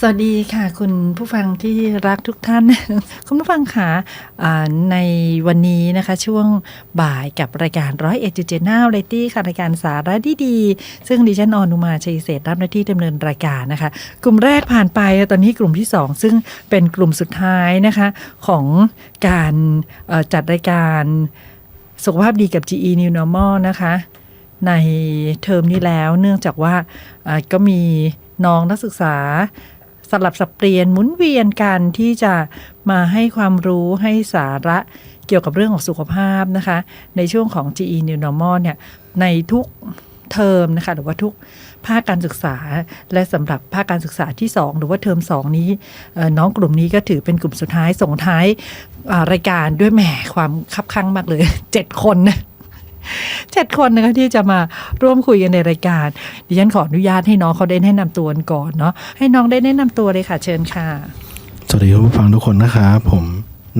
สวัสดีค่ะ คุณผู้ฟังที่รักทุกท่าน คุณผู้ฟังค่ะในวันนี้นะคะช่วงบ่ายกับรายการร้อยเอ็ดจุดเจ็ดนาไรตี้ค่ะ รายการสาระดีๆ ซึ่งดิฉันอนุมาชัยเศษรับหน้าที่ดำเนินรายการนะคะ กลุ่มแรกผ่านไปตอนนี้กลุ่มที่ 2 ซึ่งเป็นกลุ่มสุดท้ายนะคะของการจัดรายการสุขภาพดีกับ GE New Normal นะคะ ในเทอมนี้แล้วเนื่องจากว่าก็มีน้องนักศึกษา สลับสับเปลี่ยนหมุนเวียนกันที่จะมาให้ความรู้ให้สาระเกี่ยวกับเรื่องของสุขภาพนะคะ ในช่วงของ GE New Normal เนี่ยในทุกเทอมนะคะหรือว่าทุกภาคการศึกษาและสำหรับภาคการศึกษาที่ 2 หรือว่าเทอม2 นี้น้องกลุ่มนี้ก็ถือเป็นกลุ่มสุดท้ายส่งท้ายรายการด้วยแหมความคับคั่งมากเลย 7 คนนะ เจ็ดคนนะคะที่จะมาร่วมคุยกันในรายการ ดิฉันขออนุญาตให้น้องเขาได้แนะนำตัวกันก่อนเนาะให้น้องได้แนะนำตัวเลยค่ะเชิญค่ะ สวัสดีคุณผู้ฟังทุกคนนะครับผม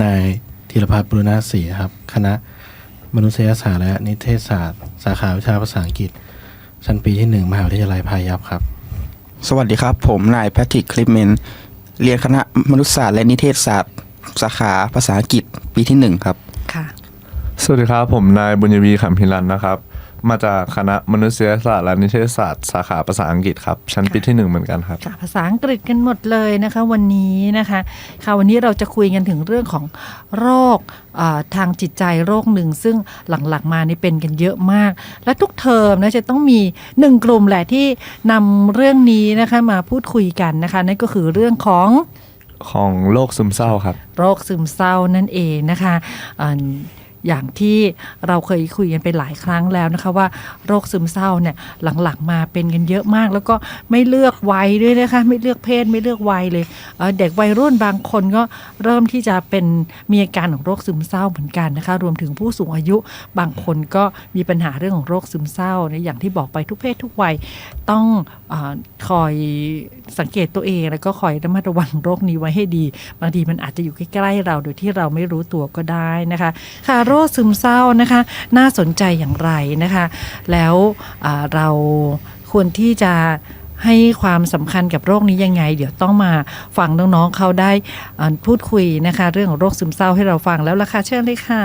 นายธีรพัฒน์บุรณาศรีครับ คณะมนุษยศาสตร์และนิเทศศาสตร์ สาขาวิชาภาษาอังกฤษ ชั้นปีที่หนึ่งมหาวิทยาลัยพายัพครับ สวัสดีครับ ผมนายแพทริกคลิปเมนเรียนคณะมนุษยศาสตร์และนิเทศศาสตร์ สาขาภาษาอังกฤษปีที่หนึ่งครับค่ะ สวัสดีครับ ผมนายบุญยวีขำพิรันนะครับ มาจากคณะมนุษยศาสตร์และนิเทศศาสตร์สาขาภาษาอังกฤษครับ ชั้นปีที่หนึ่งเหมือนกันครับ ค่ะภาษาอังกฤษกันหมดเลยนะคะ วันนี้นะคะค่ะวันนี้เราจะคุยกันถึงเรื่องของโรคเอ่อทางจิตใจโรคหนึ่ง ซึ่งหลังๆมานี่เป็นกันเยอะมาก และทุกเทอมนะจะต้องมีหนึ่งกลุ่มแหละที่นำเรื่องนี้นะคะมาพูดคุยกันนะคะนั่นก็คือเรื่องของ ของโรคซึมเศร้าครับ โรคซึมเศร้านั่นเองนะคะเอ่อ อย่างที่เราเคยคุยกันไปหลายครั้งแล้วนะคะว่าโรคซึมเศร้าเนี่ยหลังๆมาเป็นกันเยอะมาก แล้วก็ไม่เลือกวัยด้วยนะคะไม่เลือกเพศไม่เลือกวัยเลยเเด็กวัยรุ่นบางคนก็เริ่มที่จะเป็นมีอาการของโรคซึมเศร้าเหมือนกันนะคะรวมถึงผู้สูงอายุบางคนก็มีปัญหาเรื่องของโรคซึมเศร้าในอย่างที่บอกไปทุกเพศทุกวัยต้องอคอยสังเกตตัวเองแล้วก็คอยระมัดระวังโรคนี้ไว้ให้ดี บางทีมันอาจจะอยู่ใกล้ๆเราโดยที่เราไม่รู้ตัวก็ได้นะคะค่ะโรคซึมเศร้านะคะ น่าสนใจอย่างไรนะคะ แล้วเราควรที่จะให้ความสำคัญกับโรคนี้ยังไง เดี๋ยวต้องมาฟังน้องๆเขาได้พูดคุยนะคะ เรื่องของโรคซึมเศร้าให้เราฟังแล้วล่ะค่ะเชิญเลยค่ะ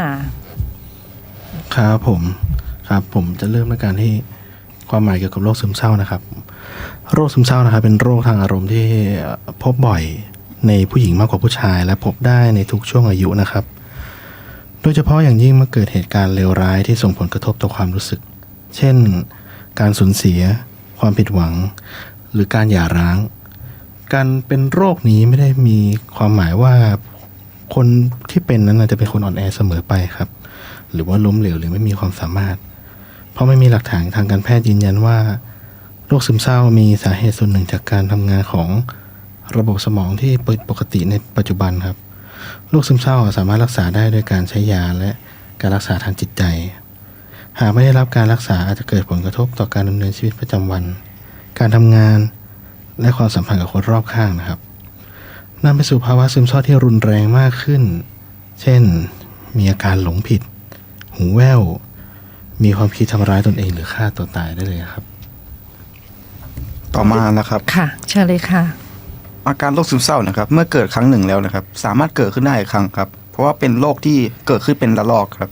ครับผมครับผมจะเริ่มด้วยการที่ความหมายเกี่ยวกับโรคซึมเศร้านะครับ โรคซึมเศร้านะครับเป็นโรคทางอารมณ์ที่พบบ่อยในผู้หญิงมากกว่าผู้ชาย และพบได้ในทุกช่วงอายุนะครับ โดยเฉพาะอย่างยิ่งเมื่อเกิดเหตุการณ์เลวร้ายที่ส่งผลกระทบต่อความรู้สึก เช่น การสูญเสีย ความผิดหวัง หรือการหย่าร้าง การเป็นโรคนี้ไม่ได้มีความหมายว่าคนที่เป็นนั้นจะเป็นคนอ่อนแอเสมอไปครับ หรือว่าล้มเหลวหรือไม่มีความสามารถ เพราะไม่มีหลักฐานทางการแพทย์ยืนยันว่าโรคซึมเศร้ามีสาเหตุส่วนหนึ่งจากการทำงานของระบบสมองที่ผิดปกติในปัจจุบันครับ โรคซึมเศร้าสามารถรักษาได้ด้วยการใช้ยาและการรักษาทางจิตใจ หากไม่ได้รับการรักษาอาจจะเกิดผลกระทบต่อการดำเนินชีวิตประจำวัน การทำงานและความสัมพันธ์กับคนรอบข้างนะครับนำไปสู่ภาวะซึมเศร้าที่รุนแรงมากขึ้น เช่น มีอาการหลงผิด หูแว่ว มีความคิดทำร้ายตนเองหรือฆ่าตัวตายได้เลยครับ ต่อมานะครับ ค่ะ เชิญเลยค่ะ อาการโรคซึมเศร้านะครับ เมื่อเกิดครั้งหนึ่งแล้วนะครับ สามารถเกิดขึ้นได้อีกครั้งครับ เพราะว่าเป็นโรคที่เกิดขึ้นเป็นระลอกครับ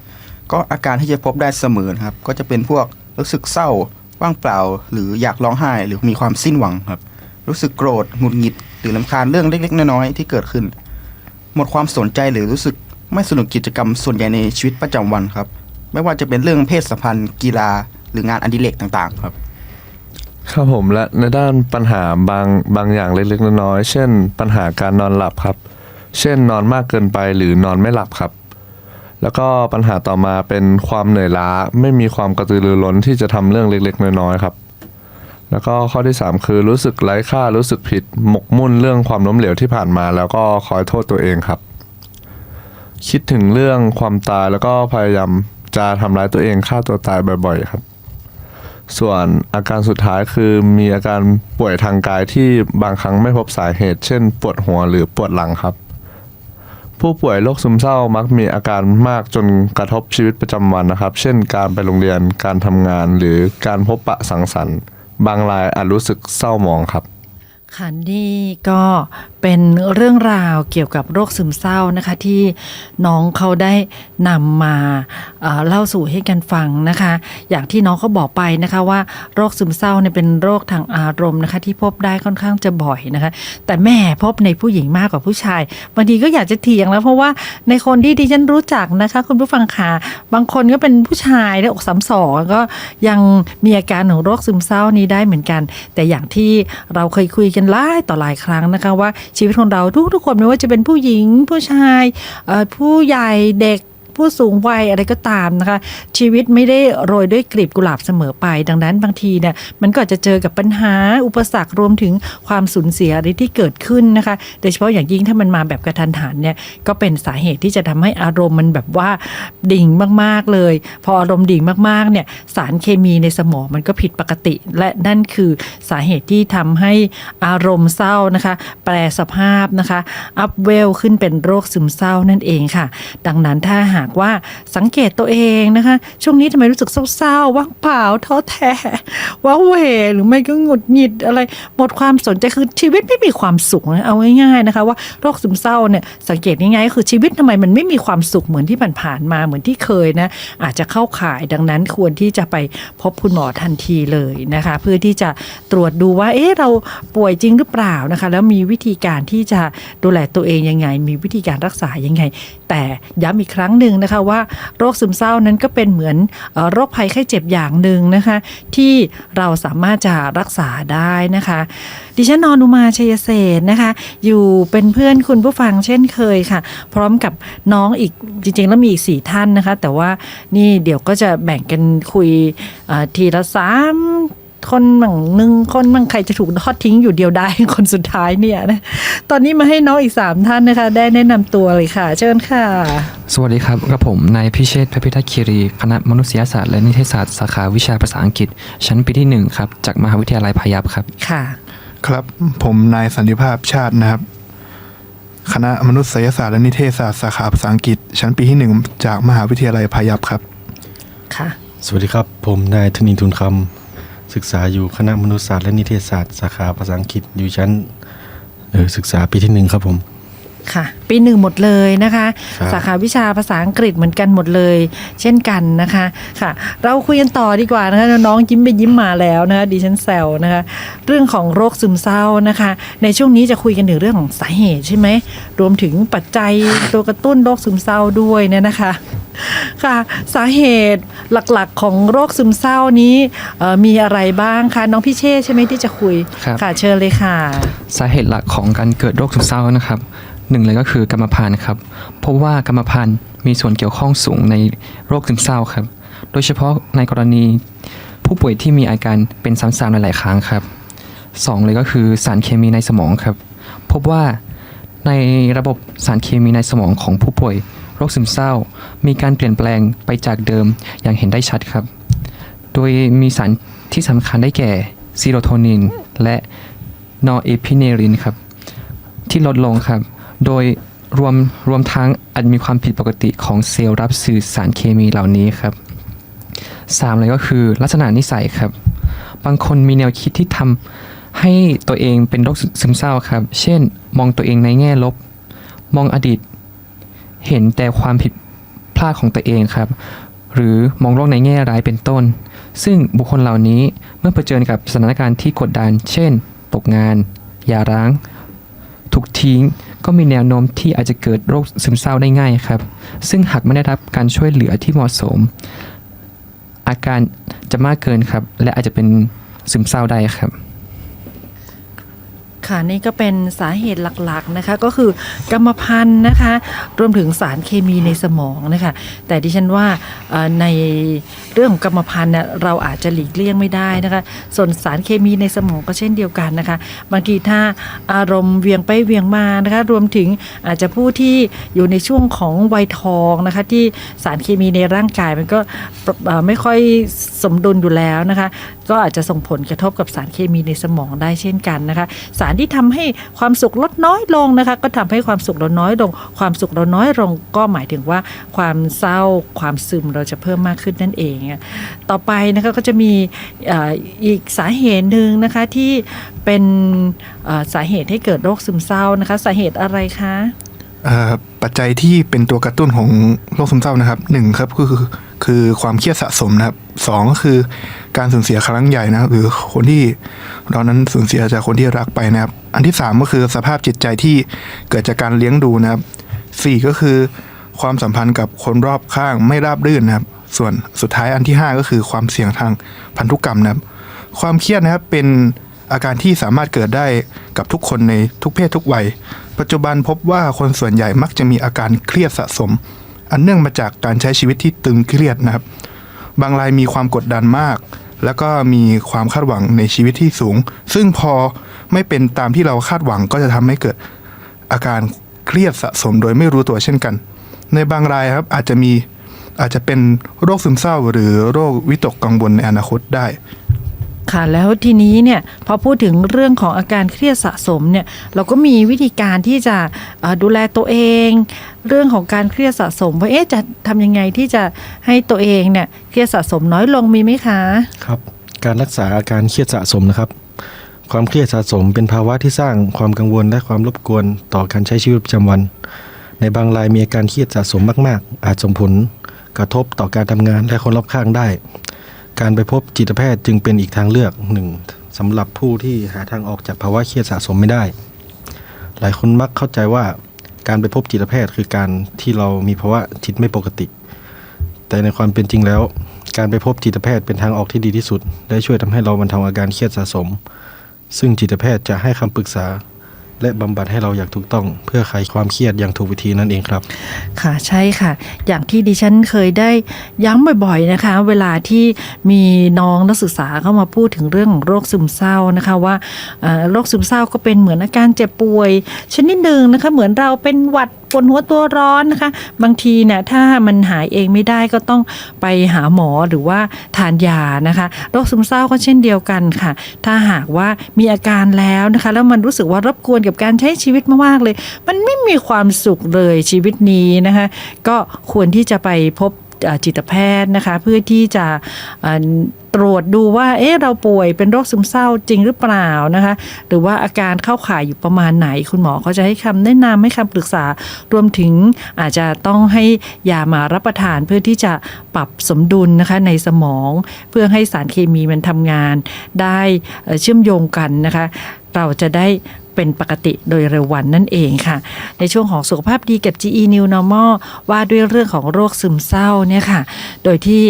ก็อาการที่จะพบได้เสมอนะครับ ก็จะเป็นพวกรู้สึกเศร้า ว่างเปล่า หรืออยากร้องไห้ หรือมีความสิ้นหวังครับ รู้สึกโกรธ หงุดหงิด หรือลำคาญเรื่องเล็ก ๆ น้อยๆที่เกิดขึ้น หมดความสนใจหรือรู้สึกไม่สนุกกิจกรรมส่วนใหญ่ในชีวิตประจำวันครับ ไม่ว่าจะเป็นเรื่องเพศสัมพันธ์ กีฬา หรืองานอดิเรกต่างๆ ครับ ครับผมและในด้านปัญหาบางบางอย่างเล็กๆน้อยๆเช่น ปัญหาการนอนหลับครับ เช่นนอนมากเกินไปหรือนอนไม่หลับครับ แล้วก็ปัญหาต่อมาเป็นความเหนื่อยล้าไม่มีความกระตือรือร้นที่จะทำเรื่องเล็กๆน้อยๆครับ แล้วก็ข้อที่ 3 คือรู้สึกไร้ค่ารู้สึกผิดหมกมุ่นเรื่องความล้มเหลวที่ผ่านมา แล้วก็คอยโทษตัวเองครับ คิดถึงเรื่องความตายแล้วก็พยายามจะทำร้ายตัวเองฆ่าตัวตายบ่อย ๆ ครับ ส่วนอาการสุดท้ายคือมีอาการป่วยทางกายที่บางครั้งไม่พบสาเหตุ เช่น ปวดหัวหรือปวดหลังครับ ผู้ป่วยโรคซึมเศร้ามักมีอาการมากจนกระทบชีวิตประจำวันนะครับ เช่น การไปโรงเรียนการทำงาน หรือการพบปะสังสรรค์ บางรายอาจรู้สึกเศร้าหมองครับ ค่ะนี่ก็เป็นเรื่องราวเกี่ยวกับโรคซึมเศร้านะคะที่น้องเขาได้นำมาเอ่อเล่าสู่ให้กันฟังนะคะ อย่างที่น้องเขาบอกไปนะคะว่าโรคซึมเศร้าเนี่ยเป็นโรคทางอารมณ์นะคะ ที่พบได้ค่อนข้างจะบ่อยนะคะ แต่แม่พบในผู้หญิงมากกว่าผู้ชายบางทีก็อยากจะเถียงแล้วเพราะว่าในคนที่ดิฉันรู้จักนะคะ คุณผู้ฟังค่ะบางคนก็เป็นผู้ชายแล้วอกสามสองก็ยังมีอาการของโรคซึมเศร้านี้ได้เหมือนกัน แต่อย่างที่เราเคยคุยกันหลายต่อหลายครั้งนะคะว่าชีวิตของเราทุกๆคนไม่ว่าจะเป็นผู้หญิงผู้ชายผู้ใหญ่เด็ก ผู้สูงวัยอะไรก็ตามนะคะ ชีวิตไม่ได้โรยด้วยกลีบกุหลาบเสมอไป ดังนั้นบางทีเนี่ยมันก็จะเจอกับปัญหาอุปสรรครวมถึงความสูญเสียอะไรที่เกิดขึ้นนะคะ โดยเฉพาะอย่างยิ่งถ้ามันมาแบบกระทันหันเนี่ยก็เป็นสาเหตุที่จะทำให้อารมณ์มันแบบว่าดิ่งมากๆเลย พออารมณ์ดิ่งมากๆเนี่ยสารเคมีในสมองมันก็ผิดปกติ และนั่นคือสาเหตุที่ทำให้อารมณ์เศร้านะคะ แปลสภาพนะคะอัพเวลขึ้นเป็นโรคซึมเศร้านั่นเองค่ะ ดังนั้นถ้าหากว่าสังเกตตัวเองนะคะ ช่วงนี้ทำไมรู้สึกเศร้าๆว่างเปล่าท้อแท้ว้าเหวหรือไม่ก็หงุดหงิดอะไรหมดความสนใจคือชีวิตไม่มีความสุขเอาง่ายๆนะคะว่าโรคซึมเศร้าเนี่ยสังเกตง่ายๆก็คือชีวิตทำไมมันไม่มีความสุขเหมือนที่ผ่านๆมาเหมือนที่เคยนะอาจจะเข้าข่ายดังนั้นควรที่จะไปพบคุณหมอทันทีเลยนะคะ เพื่อที่จะตรวจดูว่าเอ๊ะเราป่วยจริงหรือเปล่านะคะ แล้วมีวิธีการที่จะดูแลตัวเองยังไง มีวิธีการรักษายังไง แต่ย้ำอีกครั้งหนึ่งนะคะว่าโรคซึมเศร้านั้นก็เป็นเหมือนโรคภัยไข้เจ็บอย่างหนึ่งนะคะ ที่เราสามารถจะรักษาได้นะคะ ดิฉันนอนุมาชัยเศษนะคะ อยู่เป็นเพื่อนคุณผู้ฟังเช่นเคยค่ะ พร้อมกับน้องอีกจริง ๆ แล้วมีอีกสี่ท่านนะคะ แต่ว่านี่เดี๋ยวก็จะแบ่งกันคุยทีละสาม คนบางหนึ่งคนบางใครจะถูกทอดทิ้งอยู่เดียวได้คนสุดท้ายเนี่ยนะตอนนี้มาให้น้องอีกสามท่านนะคะ ได้แนะนำตัวเลยค่ะ เชิญค่ะ สวัสดีครับกับผมนายพิเชษฐ์พระพิทักษ์คีรี คณะมนุษยศาสตร์และนิเทศศาสตร์สาขาวิชาภาษาอังกฤษ ชั้นปีที่หนึ่งครับ จากมหาวิทยาลัยพายัพครับค่ะ ครับผมนายสันติภาพชาตินะครับ คณะมนุษยศาสตร์และนิเทศศาสตร์สาขาภาษาอังกฤษ ชั้นปีที่หนึ่งจากมหาวิทยาลัยพายัพครับ ค่ะ สวัสดีครับ ผมนายธนินทุนคำ ศึกษาอยู่คณะมนุษยศาสตร์และนิเทศศาสตร์สาขาภาษาอังกฤษอยู่ชั้นเอ่อศึกษาปีที่หนึ่งครับผมค่ะปีหนึ่งหมดเลยนะคะครับสาขาวิชาภาษาอังกฤษเหมือนกันหมดเลย เช่นกันนะคะค่ะ เราคุยกันต่อดีกว่านะคะน้องยิ้มไปยิ้มมาแล้วนะคะดิฉันแซวนะคะ เรื่องของโรคซึมเศร้านะคะ ในช่วงนี้จะคุยกันถึงเรื่องของสาเหตุใช่ไหมรวมถึงปัจจัยตัวกระตุ้นโรคซึมเศร้าด้วยเนี่ยนะคะ ค่ะ สาเหตุหลักๆของโรคซึมเศร้านี้เอ่อมีอะไรบ้างคะน้องพี่เช่ใช่ไหมที่จะคุยครับ ค่ะเชิญเลยค่ะ สาเหตุหลักของการเกิดโรคซึมเศร้านะครับหนึ่งเลยก็คือกรรมพันธุ์ครับพบว่ากรรมพันธุ์มีส่วนเกี่ยวข้องสูงในโรคซึมเศร้าครับ โดยเฉพาะในกรณี ผู้ป่วยที่มีอาการเป็นซ้ำๆหลายๆครั้งครับสองเลยก็คือสารเคมีในสมองครับ พบว่าในระบบสารเคมีในสมองของผู้ป่วย โรคซึมเศร้า มีการเปลี่ยนแปลงไปจากเดิมอย่างเห็นได้ชัดครับ โดยมีสารที่สำคัญได้แก่ซีโรโทนิน และนอร์เอพิเนรินครับ ที่ลดลงครับ โดยรวมรวมทั้งอาจมีความผิดปกติของเซลล์รับสื่อสารเคมีเหล่านี้ครับสามเลยก็คือลักษณะนิสัยครับ บางคนมีแนวคิดที่ทำให้ตัวเองเป็นโรคซึมเศร้าครับ เช่น มองตัวเองในแง่ลบ มองอดีต เห็นแต่ความผิดพลาดของตัวเองครับ หรือมองโลกในแง่ร้ายเป็นต้น ซึ่งบุคคลเหล่านี้เมื่อเผชิญกับสถานการณ์ที่กดดัน เช่น ตกงานหย่าร้าง ถูกทิ้งก็มีแนวโน้มที่อาจจะเกิดโรคซึมเศร้าได้ง่ายครับ ซึ่งหากไม่ได้รับการช่วยเหลือที่เหมาะสม อาการจะมากเกินครับ และอาจจะเป็นซึมเศร้าได้ครับ ค่ะนี่ก็เป็นสาเหตุหลักๆนะคะ ก็คือกรรมพันธุ์นะคะ รวมถึงสารเคมีในสมองนะคะ แต่ดิฉันว่าในเรื่องของกรรมพันธุ์เนี่ยเราอาจจะหลีกเลี่ยงไม่ได้นะคะ ส่วนสารเคมีในสมองก็เช่นเดียวกันนะคะ บางทีถ้าอารมณ์เวียงไปเวียงมานะคะ รวมถึงอาจจะผู้ที่อยู่ในช่วงของวัยทองนะคะ ที่สารเคมีในร่างกายมันก็ไม่ค่อยสมดุลอยู่แล้วนะคะ ก็อาจจะส่งผลกระทบกับสารเคมีในสมองได้เช่นกันนะคะ สารที่ทำให้ความสุขลดน้อยลงนะคะ ก็ทำให้ความสุขเราน้อยลง ความสุขเราน้อยลง ก็หมายถึงว่าความเศร้าความซึมเราจะเพิ่มมากขึ้นนั่นเอง ต่อไปนะคะก็จะมีอีกสาเหตุหนึ่งนะคะที่เป็นสาเหตุให้เกิดโรคซึมเศร้านะคะ สาเหตุอะไรคะ ปัจจัยที่เป็นตัวกระตุ้นของโรคซึมเศร้านะครับหนึ่งครับก็คือคือความเครียดสะสมนะครับสองก็คือการสูญเสียครั้งใหญ่นะครับหรือคนที่เรานั้นสูญเสียจากคนที่รักไปนะครับ อันที่สามก็คือสภาพจิตใจที่เกิดจากการเลี้ยงดูนะครับสี่ก็คือความสัมพันธ์กับคนรอบข้างไม่ราบรื่นนะครับ ส่วนสุดท้ายอันที่ห้าก็คือความเสี่ยงทางพันธุกรรมนะครับ ความเครียดนะครับเป็น อาการที่สามารถเกิดได้กับทุกคนในทุกเพศทุกวัย ปัจจุบันพบว่าคนส่วนใหญ่มักจะมีอาการเครียดสะสม อันเนื่องมาจากการใช้ชีวิตที่ตึงเครียดนะครับ บางรายมีความกดดันมาก แล้วก็มีความคาดหวังในชีวิตที่สูง ซึ่งพอไม่เป็นตามที่เราคาดหวังก็จะทำให้เกิดอาการเครียดสะสมโดยไม่รู้ตัวเช่นกัน ในบางรายครับอาจจะมีอาจจะเป็นโรคซึมเศร้าหรือโรควิตกกังวลในอนาคตได้ ค่ะแล้วทีนี้เนี่ยพอพูดถึงเรื่องของอาการเครียดสะสมเนี่ยเราก็มีวิธีการที่จะดูแลตัวเอง เรื่องของการเครียดสะสมว่าเอ๊ะจะทำยังไงที่จะให้ตัวเองเนี่ยเครียดสะสมน้อยลงมีไหมคะครับการรักษาอาการเครียดสะสมนะครับ ความเครียดสะสมเป็นภาวะที่สร้างความกังวลและความรบกวนต่อการใช้ชีวิตประจำวัน ในบางรายมีอาการเครียดสะสมมาก ๆ อาจส่งผลกระทบต่อการทำงานและคนรอบข้างได้ การไปพบจิตแพทย์จึงเป็นอีกทางเลือกหนึ่งสำหรับผู้ที่หาทางออกจากภาวะเครียดสะสมไม่ได้ หลายคนมักเข้าใจว่าการไปพบจิตแพทย์คือการที่เรามีภาวะจิตไม่ปกติ แต่ในความเป็นจริงแล้ว การไปพบจิตแพทย์เป็นทางออกที่ดีที่สุด และช่วยทำให้เราบรรเทาอาการเครียดสะสม ซึ่งจิตแพทย์จะให้คำปรึกษา และบำบัดให้เราอย่างถูกต้อง เพื่อคลายความเครียดอย่างถูกวิธีนั่นเองครับ ค่ะใช่ค่ะ อย่างที่ดิฉันเคยได้ย้ำบ่อยๆนะคะ เวลาที่มีน้องนักศึกษาเข้ามาพูดถึงเรื่องของโรคซึมเศร้านะคะว่าโรคซึมเศร้าก็เป็นเหมือนอาการเจ็บป่วยชนิดหนึ่งนะคะเหมือนเราเป็นหวัด ปวดหัวตัวร้อนนะคะ บางทีเนี่ยถ้ามันหายเองไม่ได้ก็ต้องไปหาหมอหรือว่าทานยานะคะโรคซึมเศร้าก็เช่นเดียวกันค่ะ ถ้าหากว่ามีอาการแล้วนะคะ แล้วมันรู้สึกว่ารบกวนกับการใช้ชีวิตมากๆเลย มันไม่มีความสุขเลยชีวิตนี้นะคะ ก็ควรที่จะไปพบ จิตแพทย์นะคะเพื่อที่จะตรวจดูว่าเอ๊ะเราป่วยเป็นโรคซึมเศร้าจริงหรือเปล่านะคะหรือว่าอาการเข้าข่ายอยู่ประมาณไหน คุณหมอเขาจะให้คำแนะนำให้คำปรึกษารวมถึงอาจจะต้องให้ยามารับประทานเพื่อที่จะปรับสมดุลนะคะในสมอง เพื่อให้สารเคมีมันทำงาน ได้เชื่อมโยงกันนะคะ เราจะได้ เป็นปกติโดยเร็ววันนั่นเองค่ะ ในช่วงของสุขภาพดีกับ GE New Normal ว่าด้วยเรื่องของโรคซึมเศร้าเนี่ยค่ะ โดยที่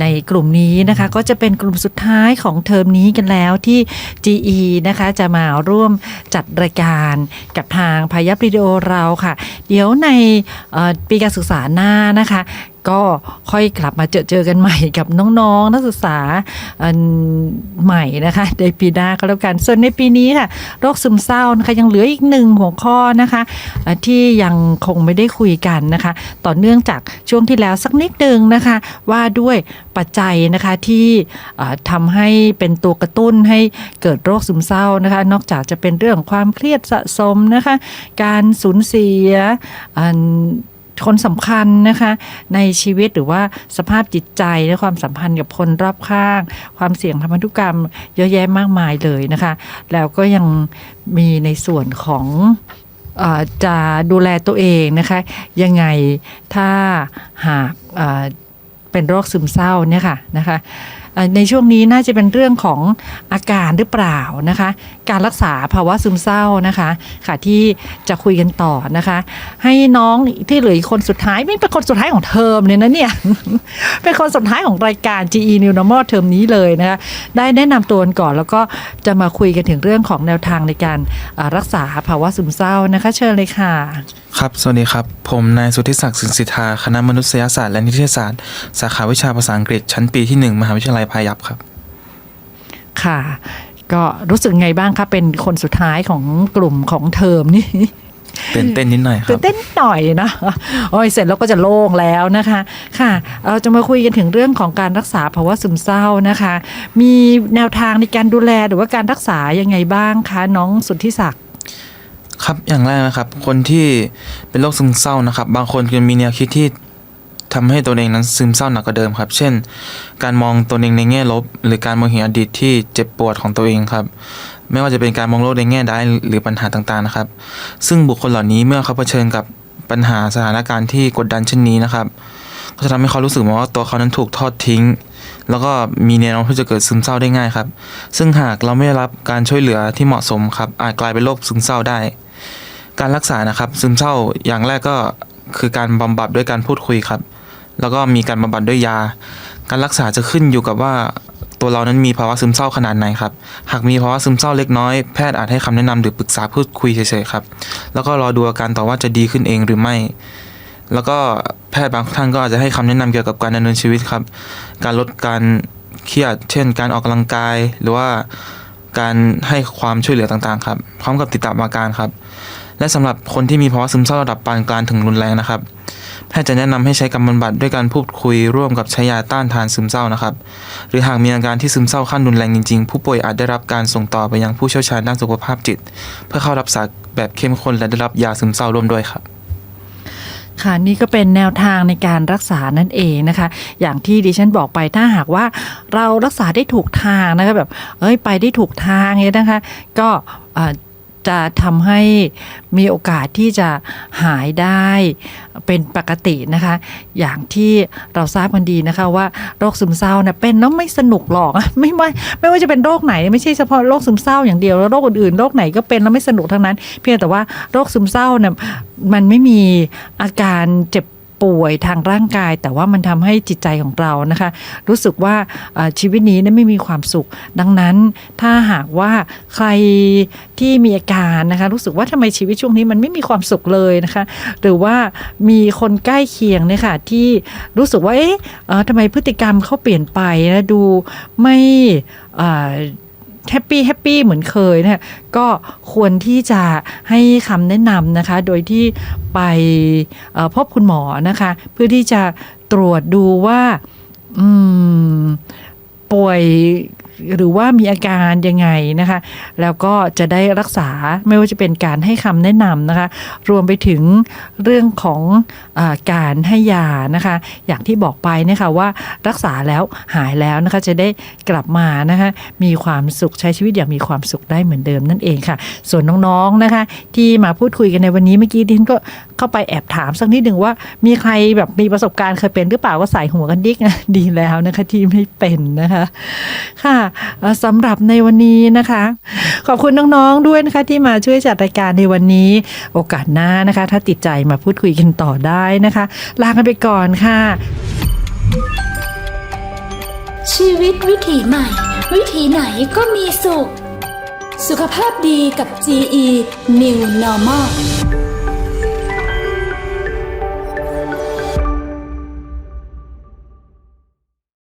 ในกลุ่มนี้นะคะก็จะเป็นกลุ่มสุดท้ายของเทอมนี้กันแล้วที่ GE นะคะจะมาร่วมจัดรายการกับทางพายัพวิดีโอเราค่ะ เดี๋ยวในปีการศึกษาหน้านะคะ ก็ค่อยกลับมาเจอเจอกันใหม่กับน้องๆนักศึกษาใหม่นะคะในปีหน้าก็แล้วกัน ส่วนในปีนี้ค่ะโรคซึมเศร้านะคะยังเหลืออีกหนึ่งหัวข้อนะคะที่ยังคงไม่ได้คุยกันนะคะ ต่อเนื่องจากช่วงที่แล้วสักนิดนึงนะคะว่าด้วยปัจจัยนะคะที่เอ่อทำให้เป็นตัวกระตุ้นให้เกิดโรคซึมเศร้านะคะ นอกจากจะเป็นเรื่องความเครียดสะสมนะคะ การสูญเสีย คนสำคัญนะคะในชีวิตหรือว่าสภาพจิตใจและความสัมพันธ์กับคนรอบข้าง ความเสี่ยงทางพันธุกรรมเยอะแยะมากมายเลยนะคะ แล้วก็ยังมีในส่วนของอจะดูแลตัวเองนะคะ ยังไงถ้าหากเป็นโรคซึมเศร้าเนี่ยค่ะนะคะในช่วงนี้น่าจะเป็นเรื่องของอาการหรือเปล่านะคะ การรักษาภาวะซึมเศร้านะคะ ค่ะที่จะคุยกันต่อนะคะ ให้น้องที่เหลืออีกคนสุดท้ายไม่เป็นคนสุดท้ายของเทอมเลยนะเนี่ย เป็นคนสุดท้ายของรายการ GE New Normal เทอมนี้เลยนะคะได้แนะนำตัวกันก่อนแล้วก็จะมาคุยกันถึงเรื่องของแนวทางในการอ่ารักษาภาวะซึมเศร้านะคะ เชิญเลยค่ะ ครับ สวัสดีครับ ผมนายสุทธิศักดิ์สินสิทธาคณะมนุษยศาสตร์และนิเทศศาสตร์ สาขาวิชาภาษาอังกฤษชั้นปีที่ 1 มหาวิทยาลัยพายัพครับค่ะ ก็รู้สึกไงบ้างคะเป็นคนสุดท้ายของกลุ่มของเทอมนี่ตื่นเต้นนิดหน่อยคตื่รับนเต้นหน่อยนะโอ้ยเสร็จแล้วก็จะโล่งแล้วนะคะ ค่ะ เราจะมาคุยกันถึงเรื่องของการรักษาภาวะซึมเศร้านะคะ มีแนวทางในการดูแลหรือว่าการรักษายังไงบ้างคะน้องสุทธิศักดิ์ครับอย่างแรกนะครับ คนที่เป็นโรคซึมเศร้านะครับ บางคนจะมีแนวคิดที่ ทำให้ตัวเองนั้นซึมเศร้าหนักกว่าเดิมครับ เช่น การมองตัวเองในแง่ลบ หรือการมองเห็นอดีตที่เจ็บปวดของตัวเองครับ ไม่ว่าจะเป็นการมองโลกในแง่ร้ายหรือปัญหาต่างๆนะครับ ซึ่งบุคคลเหล่านี้เมื่อเขาเผชิญกับปัญหาสถานการณ์ที่กดดันเช่นนี้นะครับก็จะทำให้เขารู้สึกว่าตัวเขานั้นถูกทอดทิ้ง แล้วก็มีแนวโน้มที่จะเกิดซึมเศร้าได้ง่ายครับ ซึ่งหากเราไม่ได้รับการช่วยเหลือที่เหมาะสมครับ อาจกลายเป็นโรคซึมเศร้าได้ การรักษานะครับ ซึมเศร้าอย่างแรกก็คือการบำบัดด้วยการพูดคุยครับ แล้วก็มีการบำบัดด้วยยา การรักษาจะขึ้นอยู่กับว่าตัวเรานั้นมีภาวะซึมเศร้าขนาดไหนครับ หากมีภาวะซึมเศร้าเล็กน้อย แพทย์อาจให้คำแนะนำหรือปรึกษาพูดคุยเฉยๆครับ แล้วก็รอดูอาการต่อว่าจะดีขึ้นเองหรือไม่ แล้วก็แพทย์บางท่านก็อาจจะให้คำแนะนำเกี่ยวกับการดำเนินชีวิตครับ การลดการเครียด เช่น การออกกำลังกาย หรือว่าการให้ความช่วยเหลือต่างๆครับ พร้อมกับติดตามอาการครับ และสำหรับคนที่มีภาวะซึมเศร้าระดับปานกลางถึงรุนแรงนะครับ แพทย์จะแนะนำให้ใช้การบำบัดด้วยการพูดคุยร่วมกับใช้ยาต้านทานซึมเศร้านะครับ หรือหากมีอาการที่ซึมเศร้าขั้นรุนแรงจริงๆ ผู้ป่วยอาจได้รับการส่งต่อไปยังผู้เชี่ยวชาญด้านสุขภาพจิต เพื่อเข้ารับษาแบบเข้มข้นและได้รับยาซึมเศร้าร่วมด้วยครับค่ะนี่ก็เป็นแนวทางในการรักษานั่นเองนะคะ อย่างที่ดิฉันบอกไปถ้าหากว่าเรารักษาได้ถูกทางนะคะแบบเอ้ยไปได้ถูกทางเนี่ยนะคะ ก็อ่อ จะทำให้มีโอกาสที่จะหายได้เป็นปกตินะคะ อย่างที่เราทราบกันดีนะคะว่าโรคซึมเศร้าเนี่ยเป็นแล้วไม่สนุกหรอกไม่ว่าไม่ว่าจะเป็นโรคไหนไม่ใช่เฉพาะโรคซึมเศร้าอย่างเดียวแล้วโรคอื่นๆโรคไหนก็เป็นแล้วไม่สนุกทั้งนั้น เพียงแต่ว่าโรคซึมเศร้าเนี่ยมันไม่มีอาการเจ็บ ป่วยทางร่างกาย แต่ว่ามันทำให้จิตใจของเรานะคะ รู้สึกว่าชีวิตนี้ไม่มีความสุข ดังนั้นถ้าหากว่าใครที่มีอาการนะคะรู้สึกว่าทำไมชีวิตช่วงนี้มันไม่มีความสุขเลยนะคะ หรือว่ามีคนใกล้เคียงเนี่ยค่ะที่รู้สึกว่าเอ๊ะทำไมพฤติกรรมเขาเปลี่ยนไปนะดูไม่ แฮปปี้แฮปปี้เหมือนเคยเนี่ยก็ควรที่จะให้คำแนะนำนะคะ โดยที่ไปพบคุณหมอนะคะ เพื่อที่จะตรวจดูว่าป่วย หรือว่ามีอาการยังไงนะคะ แล้วก็จะได้รักษาไม่ว่าจะเป็นการให้คำแนะนำนะคะ รวมไปถึงเรื่องของอการให้ยานะคะ อย่างที่บอกไปนะคะว่ารักษาแล้วหายแล้วนะคะจะได้กลับมานะคะมีความสุขใช้ชีวิตอย่างมีความสุขได้เหมือนเดิมนั่นเองค่ะ ส่วนน้องๆนะคะ ที่มาพูดคุยกันในวันนี้เมื่อกี้ดิฉันก็เข้าไปแอบถามสักนิดหนึ่งว่า มีใครแบบมีประสบการณ์เคยเป็นหรือเปล่าก็ใส่หัวกันดิกนะดีแล้วนะคะที่ไม่เป็นนะคะค่ะสำหรับในวันนี้นะคะ ขอบคุณน้องๆด้วยนะคะที่มาช่วยจัดรายการในวันนี้ โอกาสหน้านะคะ ถ้าติดใจมาพูดคุยกันต่อได้นะคะ ลากันไปก่อนค่ะ ชีวิตวิถีใหม่ วิถีไหนก็มีสุข สุขภาพดีกับ GE New Normal